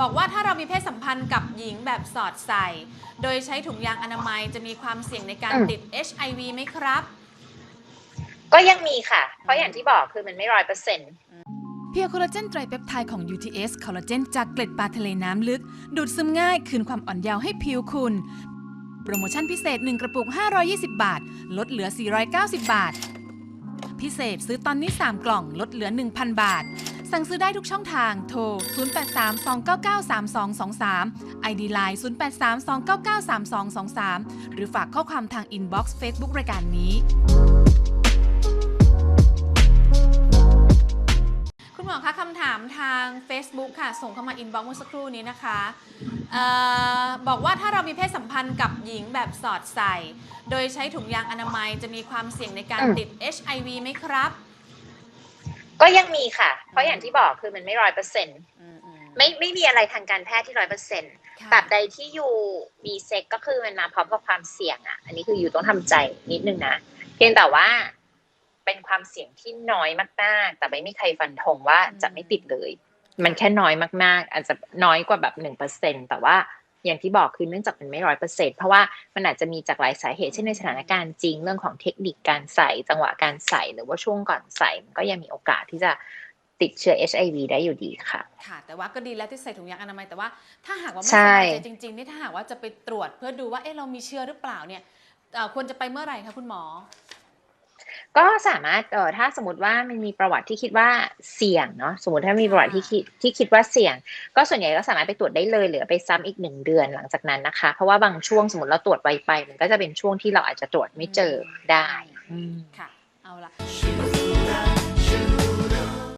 บอกว่าถ้าเรามีเพศสัมพันธ์กับหญิงแบบสอดใส่ โดยใช้ถุงยางอนามัยจะมีความเสี่ยงในการอืมติด HIV ไหมครับ ก็ยังมีค่ะ เพราะอย่างที่บอกคือมันไม่ร้อยเปอร์เซ็นต์เพียร์โคลลาเจนไตรเปปไทด์ของ UTS คอลลาเจนจากเกล็ดปลาทะเลน้ำลึก ดูดซึมง่ายคืนความอ่อนเยาว์ให้ผิวคุณ โปรโมชั่นพิเศษ 1 กระปุก 520 บาท ลดเหลือ 490 บาท พิเศษซื้อตอนนี้ 3 กล่องลดเหลือ 1,000 บาท สั่งซื้อได้ทุกช่องทาง โทร 0832993223 ID Line 0832993223 หรือฝากข้อความทางอินบ็อกซ์เฟซบุ๊กรายการนี้ คุณหมอคะคำถามทาง Facebook ค่ะ ส่งเข้ามาอินบ็อกซ์เมื่อสักครู่นี้นะคะเออบอกว่าถ้าเรามีเพศสัมพันธ์กับหญิงแบบสอดใส่ โดยใช้ถุงยางอนามัยจะมีความเสี่ยงในการอืมติด HIV ไหมครับ ก็ยังมีค่ะ เพราะอย่างที่บอกคือมันไม่ร้อยเปอร์เซ็นต์อืมอืมไม่ไม่มีอะไรทางการแพทย์ที่ร้อยเปอร์เซ็นต์ค่ะตราบใดที่อยู่มีเซ็กก็คือมันมาพร้อมกับความเสี่ยงอะ อันนี้คืออยู่ต้องทำใจนิดนึงนะ เพียงแต่ว่าเป็นความเสี่ยงที่น้อยมากๆ แต่ไม่มีใครฟันธงว่าจะไม่ติดเลย มันแค่น้อยมากๆ อาจจะน้อยกว่าแบบหนึ่งเปอร์เซ็นแต่ว่า อย่างที่บอกคือเนื่องจากมันไม่ร้อยเปอร์เซ็นเพราะว่ามันอาจจะมีจากหลายสาเหตุเช่นในสถานการณ์จริงเรื่องของเทคนิคการใส่จังหวะการใส่หรือว่าช่วงก่อนใส่มันก็ยังมีโอกาสที่จะติดเชื้อ HIV ได้อยู่ดีค่ะ ค่ะ แต่ว่าก็ดีแล้วที่ใส่ถุงยางอนามัยแต่ว่าถ้าหากว่าไม่ใช่สบายใจจริงๆนี่ถ้าหากว่าจะไปตรวจเพื่อดูว่าเอ๊ะเรามีเชื้อหรือเปล่าเนี่ยเอ่อควรจะไปเมื่อไหร่คะคุณหมอ ก็สามารถเอ่อถ้าสมมติว่ามันมีประวัติที่คิดว่าเสี่ยงเนาะสมมติถ้ามีประวัติที่คิดที่คิดว่าเสี่ยง ก็ส่วนใหญ่ก็สามารถไปตรวจได้เลยหรือไปซ้ำอีกหนึ่งเดือนหลังจากนั้นนะคะ เพราะว่าบางช่วงสมมติเราตรวจไวไป มันก็จะเป็นช่วงที่เราอาจจะตรวจไม่เจอได้อืมค่ะเอาละ